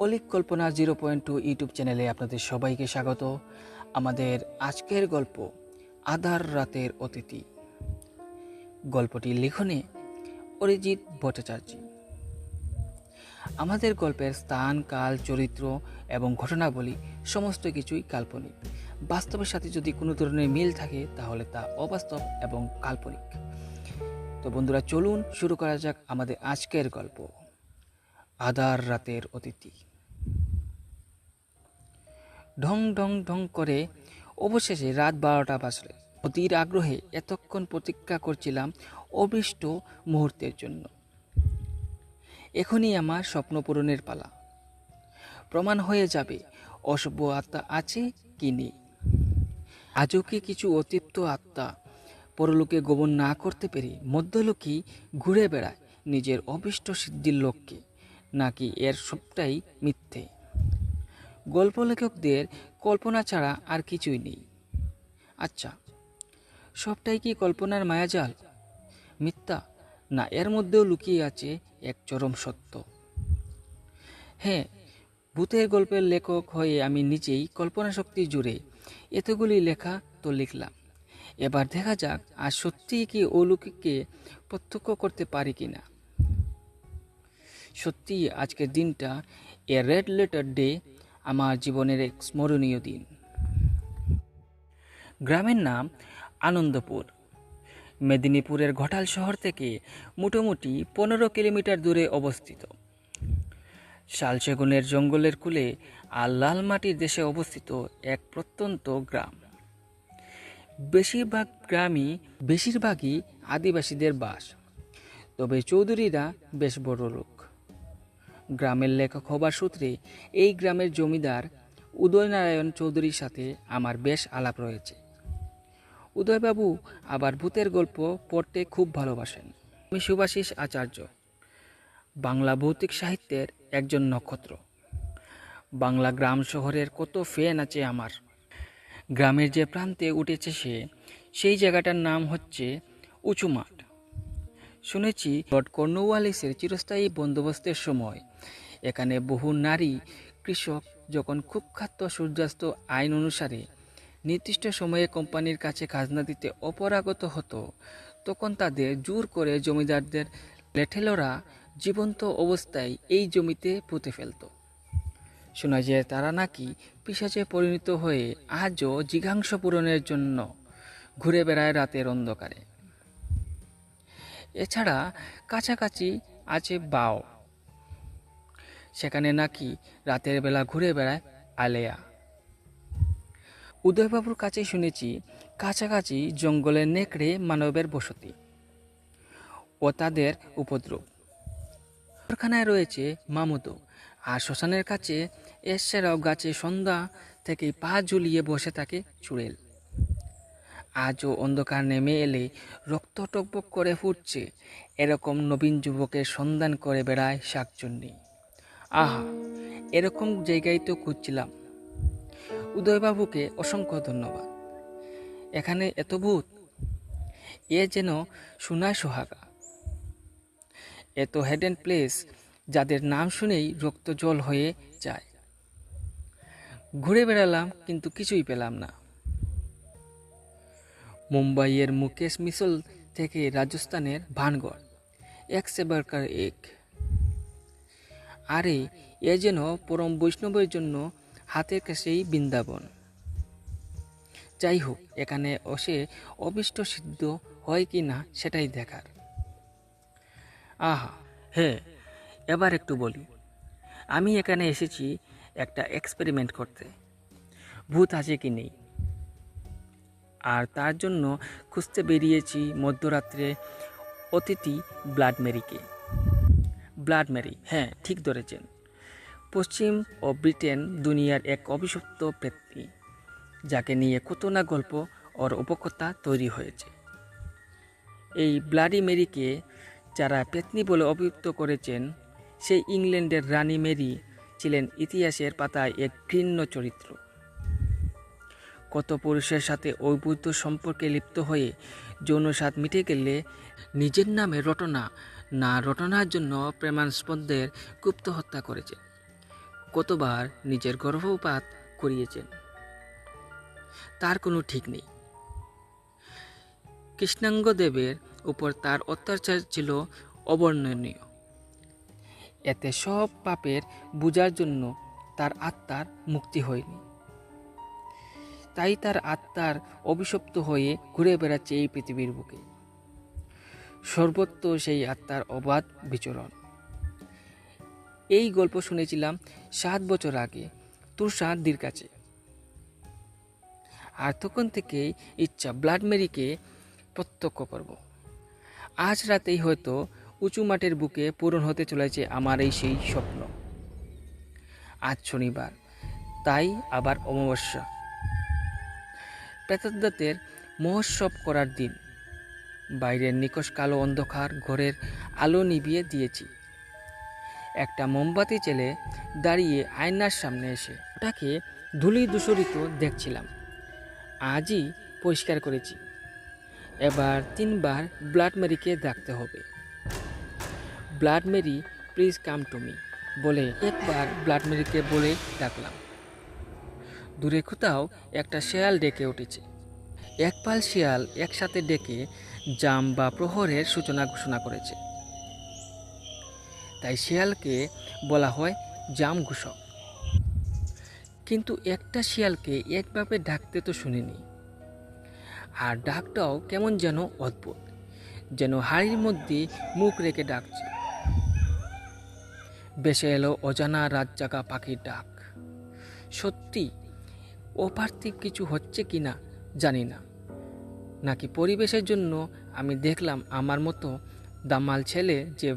অলিক কল্পনা zero point two YouTube চ্যানেলে আপনাদের সবাইকে স্বাগত। আমাদের আজকের গল্প, আধার রাতের অতিথি। গল্পটি লিখনে অরিজিৎ ভট্টাচার্য। আমাদের গল্পের স্থান, কাল, চরিত্র এবং ঘটনাবলী সমস্ত কিছুই কাল্পনিক। বাস্তবের সাথে যদি কোনো ধরনের মিল থাকে, তাহলে তা অবাস্তব এবং কাল্পনিক। তো বন্ধুরা, চলুন শুরু করা যাক আমাদের আজকের গল্প, আধার রাতের অতিথি। ঢং ঢং ঢং করে অবশেষে রাত বারোটা বাজলে। অতির আগ্রহে এতক্ষণ প্রতীক্ষা করছিলাম অবৃষ্ট মুহূর্তের জন্য। এখনই আমার স্বপ্ন পূরণের পালা। প্রমাণ হয়ে যাবে অশুভ আত্মা আছে কি নেই। আজও কি কিছু অতৃপ্ত আত্মা পরলোকে গোপন না করতে পেরে মধ্যলোকেই ঘুরে বেড়ায় নিজের অবিষ্ট সিদ্ধির লক্ষ্যে, নাকি এর সবটাই মিথ্যে? গল্প লেখকদের কল্পনা ছাড়া আর কিছুই নেই। আচ্ছা সবটাই কি কল্পনার মায়াজাল? মিথ্যা? না, এর মধ্যেও লুকিয়ে আছে এক চরম সত্য। হ্যাঁ ভূতের গল্পের লেখক হয়ে আমি নিজেই কল্পনা শক্তি জুড়ে এতগুলি লেখা তো লিখলাম। এবার দেখা যাক, আর সত্যিই কি অলৌকিককে প্রত্যক্ষ করতে পারি কি না। সত্যি আজকের দিনটা এ রেড লেটার ডে আমার জীবনের এক স্মরণীয় দিন। গ্রামের নাম আনন্দপুর। মেদিনীপুরের ঘাটাল শহর থেকে মোটামুটি পনেরো কিলোমিটার দূরে অবস্থিত। শালসেগুনের জঙ্গলের কূলে আর লাল মাটির দেশে অবস্থিত এক প্রত্যন্ত গ্রাম। বেশিরভাগ গ্রামই বেশিরভাগই আদিবাসীদের বাস, তবে চৌধুরীরা বেশ বড় লোক গ্রামের লেখক হবার সূত্রে এই গ্রামের জমিদার উদয়নারায়ণ চৌধুরীর সাথে আমার বেশ আলাপ রয়েছে। উদয়বাবু আবার ভূতের গল্প পড়তে খুব ভালোবাসেন। আমি সুভাষিস আচার্য, বাংলা ভৌতিক সাহিত্যের একজন নক্ষত্র। বাংলা গ্রাম শহরের কত ফ্যান আছে আমার। গ্রামের যে প্রান্তে উঠেছে সে, সেই জায়গাটার নাম হচ্ছে উঁচু মাঠ শুনেছি লর্ড কর্নওয়ালিসের চিরস্থায়ী বন্দোবস্তের সময় এখানে বহু নারী কৃষক যখন কুখ্যাত সূর্যাস্ত আইন অনুসারে নির্দিষ্ট সময়ে কোম্পানির কাছে খাজনা দিতে অপরাগত হতো, তখন তাদের জোর করে জমিদারদের লেঠেলরা জীবন্ত অবস্থায় এই জমিতে পুঁতে ফেলত। শোনা যায় তারা নাকি পিসাচে পরিণত হয়ে আজও জিঘাংস পূরণের জন্য ঘুরে বেড়ায় রাতের অন্ধকারে। এছাড়া কাছাকাছি আছে বাও। সেখানে নাকি রাতের বেলা ঘুরে বেড়ায় আলেয়া। উদয়বাবুর কাছে শুনেছি কাছাকাছি জঙ্গলের নেকড়ে মানবের বসতি ও তাদের উপদ্রব। কারখানায় রয়েছে মামুদো আর শ্মশানের কাছে এসেরাও গাছে সন্ধ্যা থেকে পা ঝুলিয়ে বসে থাকে চুড়েল। আজও অন্ধকার নেমে এলে রক্ত টকবক করে ফুটছে। এরকম নবীন যুবকের সন্ধান করে বেড়ায় শাকচুন্নি। আহা, এরকম জায়গায় তো খুঁজছিলাম। উদয়বাবুকে অসংখ্য ধন্যবাদ। এখানে এত ভূত, এ যেন সোনায় সোহাগা। এত হেডেন প্লেস যাদের নাম শুনেই রক্ত জল হয়ে যায়। ঘুরে বেড়ালাম, কিন্তু কিছুই পেলাম না। মুম্বাইয়ের মুকেশ মিশল থেকে রাজস্থানের ভানগড়, এক সেবারকার এক। আরে, এ যেন পরম বৈষ্ণবের জন্য হাতের কাছেই বৃন্দাবন। যাই হোক, এখানে অসে অবিষ্ট সিদ্ধ হয় কি না সেটাই দেখার। আহা হ্যাঁ এবার একটু বলি। আমি এখানে এসেছি একটা এক্সপেরিমেন্ট করতে। ভূত আছে কি নেই? আর তার জন্য খুঁজতে বেরিয়েছি মধ্যরাত্রে অতিথি ব্লাড মেরিকে। Blood Mary. হ্যাঁ ঠিক ধরেছেন। পশ্চিম ও ব্রিটেন দুনিয়ার এক অভিশপ্ত ব্যক্তি, যাকে নিয়ে কত না গল্প ওর উপকথা তৈরি হয়েছে। এই ব্লাডি মেরিকে যারা পেতনি বলে অভিযুক্ত করেছেন, সেই ইংল্যান্ডের রানী মেরি ছিলেন ইতিহাসের পাতায় এক ঘৃণ্য চরিত্র। কত পুরুষের সাথে অবৈধ সম্পর্কে লিপ্ত হয়ে যৌন স্বাদ মিটে গেলে নিজের নামে রটনা না রটনার জন্য প্রেমাস্পদদের গুপ্ত হত্যা করেছে। কতবার নিজের গর্ভপাত করিয়েছেন। তার কোনো ঠিক নেই। কৃষ্ণাঙ্গদেবের উপর তার অত্যাচার ছিল অবর্ণনীয়। এতে সব পাপের বোঝার জন্য তার আত্মার মুক্তি হয়নি। তাই তার আত্মার অভিশপ্ত হয়ে ঘুরে বেড়াচ্ছে এই পৃথিবীর বুকে। সর্বত্র সেই আত্মার অবাধ বিচরণ। এই গল্প শুনেছিলাম সাত বছর আগে তুষারদির কাছে। আর তখন থেকেই ইচ্ছা ব্লাড মেরিকে প্রত্যক্ষ করব। আজ রাতেই হয়তো উঁচু মাঠের বুকে পূরণ হতে চলেছে আমার এই সেই স্বপ্ন। আজ শনিবার, তাই আবার অমাবস্যা। প্রেতাদ্দাতের মহোৎসব করার দিন। বাইরের নিকশ কালো অন্ধকার ঘরের আলো নিভিয়ে দিয়েছি। একটা মোমবাতি চেলে দাঁড়িয়ে আয়নার সামনে এসে ওটাকে ধুলি দূষরিত দেখছিলাম। আজই পরিষ্কার করেছি। এবার তিনবার ব্লাড মেরিকে ডাকতে হবে। Blood Mary, please come to me বলে একবার ব্লাড মেরিকে বলে ডাকলাম। দূরে কোথাও একটা শেয়াল ডেকে উঠেছে। একপাল শিয়াল একসাথে ডেকে জাম বা প্রহরের সূচনা ঘোষণা করেছে। তাই শিয়ালকে বলা হয় জাম ঘোষক। কিন্তু একটা শিয়ালকে একভাবে ডাকতে তো শুনিনি। আর ডাকটাও কেমন যেন অদ্ভুত, যেন হাড়ির মধ্যে মুখ রেখে ডাকছে। বেসে এলো অজানা রাত জাগা পাখির ডাক। সত্যি, অপার্থিব কিছু হচ্ছে কি না জানি না। নাকি পরিবেশের জন্য আমি দেখলাম আমার মতো দামাল ছেলে যে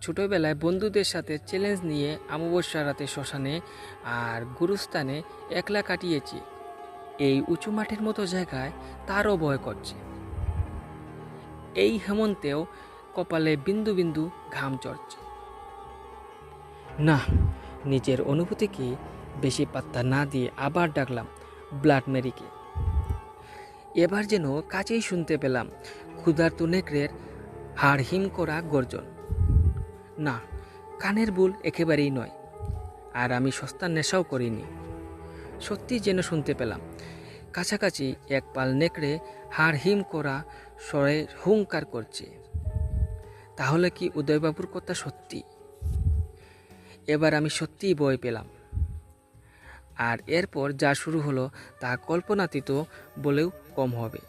ছোটোবেলায় বন্ধুদের সাথে চ্যালেঞ্জ নিয়ে অমাবস্যা রাতে শ্মশানে আর গুরুস্থানে একলা কাটিয়েছি। এই উঁচু মাঠের মতো জায়গায় তারও ভয় করছে। এই হেমন্তেও কপালে বিন্দু বিন্দু ঘাম চড়ছে। না, নিজের অনুভূতিকে বেশি পাত্তা না দিয়ে আবার ডাকলাম ব্লাড মেরিকে। এবার যেন কাছেই শুনতে পেলাম ক্ষুধার্ত নেকড়ের হাড় হিম করা গর্জন। না, কানের ভুল একেবারেই নয়, আর আমি সস্তার নেশাও করিনি। সত্যি যেন শুনতে পেলাম, কাছাকাছি এক পাল নেকড়ে হাড় হিম করা স্বরে হুঙ্কার করছে। তাহলে কি উদয়বাবুর কথা সত্যি? এবার আমি সত্যিই বই পেলাম। আর এরপর যা শুরু হলো তা কল্পনাতীত বলেও কম হবে।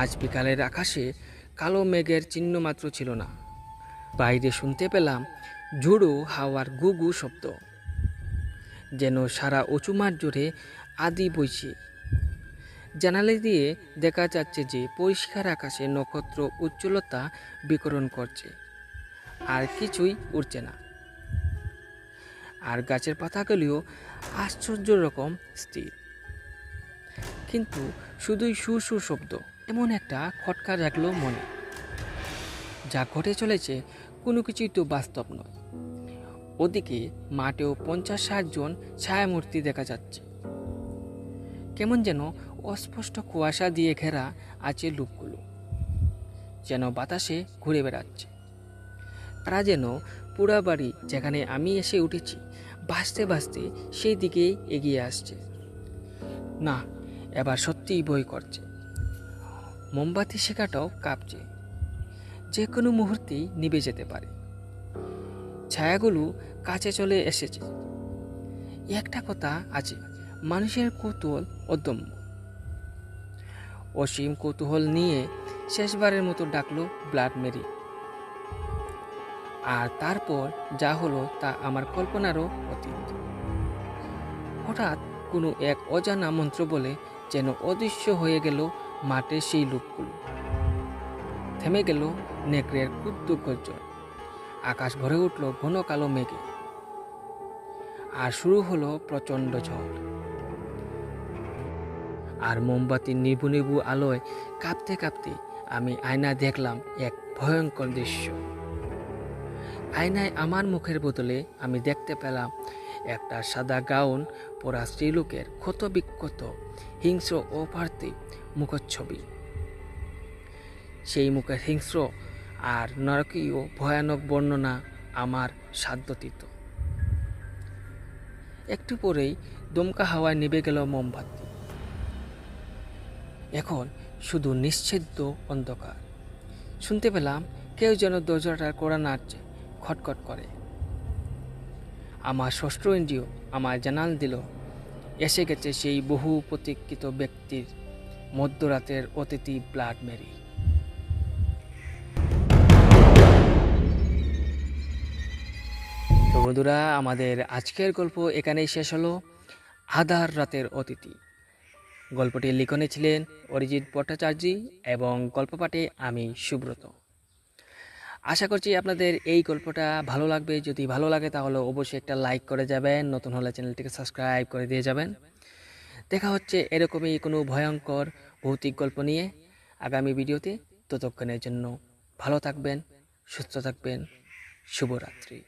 আজ বিকালের আকাশে কালো মেঘের চিহ্ন মাত্র ছিল না। বাইরে শুনতে পেলাম ঝুড়ো হাওয়ার গুগু শব্দ, যেন সারা উঁচু মাঠ জুড়ে আদি বইছে। জানালে দিয়ে দেখা যাচ্ছে যে পরিষ্কার আকাশে নক্ষত্র উজ্জ্বলতা বিকরণ করছে, আর কিছুই উঠছে না। আর গাছের পাতাগুলিও আশ্চর্য রকম স্থির। কিন্তু শুধুই সুর শব্দ, এমন একটা খটকা রাখল মনে। যা ঘটে চলেছে কোনো কিছুই তো বাস্তব নয়। ওদিকে মাঠেও পঞ্চাশ ষাট জন ছায়ামূর্তি দেখা যাচ্ছে। কেমন যেন অস্পষ্ট কুয়াশা দিয়ে ঘেরা আছে লুপগুলো যেন বাতাসে ঘুরে বেড়াচ্ছে। তারা যেন পুরা বাড়ি যেখানে আমি এসে উঠেছি, ভাসতে ভাসতে সেই দিকেই এগিয়ে আসছে। না এবার সত্যিই বই করছে। মোমবাতি শেখাটাও কাঁপছে। যে কোনো মুহূর্তেই নিভে যেতে পারে। ছায়াগুলো কাছে চলে এসেছে। একটা কথা আছে, মানুষের কৌতূহল অদম্য। অসীম কৌতূহল নিয়ে শেষবারের মতো ডাকলো ব্লাড মেরি। আর তারপর যা হলো তা আমার কল্পনারও অতীত। হঠাৎ কোনো এক অজানা মন্ত্র বলে যেন অদৃশ্য হয়ে গেল মাঠের সেই লোকগুলো। থেমে গেল নেকড়ের ক্ষুদ্র গর্জন। আকাশ ভরে উঠল ঘন কালো মেঘে। আর শুরু হলো প্রচণ্ড ঝড়। আর মোমবাতির নিবু নিবু আলোয় কাঁপতে কাঁপতে আমি আয়না দেখলাম এক ভয়ঙ্কর দৃশ্য। আয়নায় আমার মুখের বদলে আমি দেখতে পেলাম একটা সাদা গাউন পরা স্ত্রীলোকের ক্ষত বিক্ষত হিংস্র ও পার্থিব মুখচ্ছবি। সেই মুখের হিংস্র আর নরকীয় ভয়ানক বর্ণনা আমার সাধ্যতীত। একটু পরেই দমকা হাওয়ায় নিভে গেল মোমবাতি। এখন শুধু নিশ্চিদ্য অন্ধকার। শুনতে পেলাম কেউ যেন দরজাটার কোড়া নাড়ছে, খটখট করে। আমার ষষ্ঠ ইন্দ্রিয় আমায় জানাল দিল। এসে গেছে সেই বহু প্রতীক্ষিত ব্যক্তির মধ্যরাতের অতিথি ব্লাড মেরি। বন্ধুরা, আমাদের আজকের গল্প এখানেই শেষ হলো। আধার রাতের অতিথি। গল্পটি লিখনে ছিলেন অরিজিৎ ভট্টাচার্য এবং গল্প পাঠে আমি সুব্রত। আশা করছি আপনাদের এই গল্পটা ভালো লাগবে। যদি ভালো লাগে তাহলে অবশ্যই একটা লাইক করে যাবেন, নতুন হলে চ্যানেলটিকে সাবস্ক্রাইব করে দিয়ে যাবেন। দেখা হচ্ছে এরকমই কোনো ভয়ঙ্কর ভৌতিক গল্প নিয়ে আগামী ভিডিওতে। ততক্ষণের জন্য ভালো থাকবেন, সুস্থ থাকবেন, শুভরাত্রি।